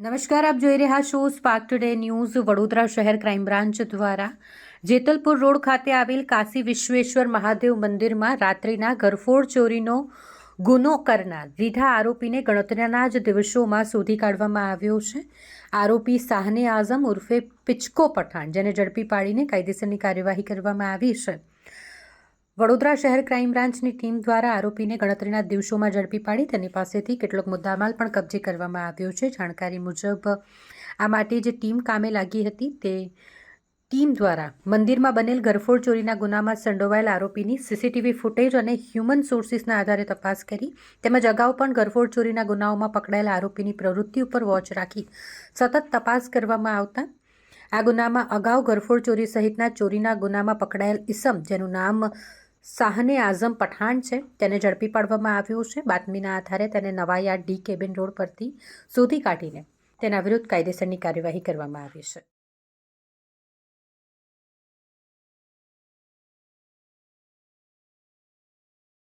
નમસ્કાર, આપ જોઈ રહ્યા છો સ્પાર્ક ટુડે ન્યૂઝ વડોદરા શહેર ક્રાઇમ બ્રાન્ચ દ્વારા. જેતલપુર રોડ ખાતે આવેલ કાશી વિશ્વેશ્વર મહાદેવ મંદિરમાં રાત્રિના ઘરફોડ ચોરીનો ગુનો કરનાર રીઢા આરોપીને ગણતરીના જ દિવસોમાં શોધી કાઢવામાં આવ્યો છે. આરોપી સાહને આઝમ ઉર્ફે પિચકો પઠાણ, જેને ઝડપી પાડીને કાયદેસરની કાર્યવાહી કરવામાં આવી છે. વડોદરા શહેર ક્રાઇમ બ્રાન્ચની ટીમ દ્વારા આરોપીને ગણતરીના દિવસોમાં ઝડપી પાડી. તેની પાસેથી કેટલોક મુદ્દામાલ પણ કબજે કરવામાં આવ્યો છે. જાણકારી મુજબ, આ માટે જે ટીમ કામે લાગી હતી, તે ટીમ દ્વારા મંદિરમાં બનેલ ગરફોડ ચોરીના ગુનામાં સંડોવાયેલ આરોપીની સીસીટીવી ફૂટેજ અને હ્યુમન સોર્સિસના આધારે તપાસ કરી તેમજ અગાઉ પણ ગરફોડ ચોરીના ગુનાઓમાં પકડાયેલા આરોપીની પ્રવૃત્તિ ઉપર વોચ રાખી સતત તપાસ કરવામાં આવતા આ ગુનામાં અગાઉ ઘરફોડ ચોરી સહિતના ચોરીના ગુનામાં પકડાયેલ ઇસમ જેનું નામ સાહને આઝમ પઠાણ છે, તેને ઝડપી પાડવામાં આવ્યો છે. બાતમીના આધારે તેને નવાયા ડી કેબિન રોડ પરથી શોધી કાઢીને તેના વિરુદ્ધ કાયદેસરની કાર્યવાહી કરવામાં આવી છે.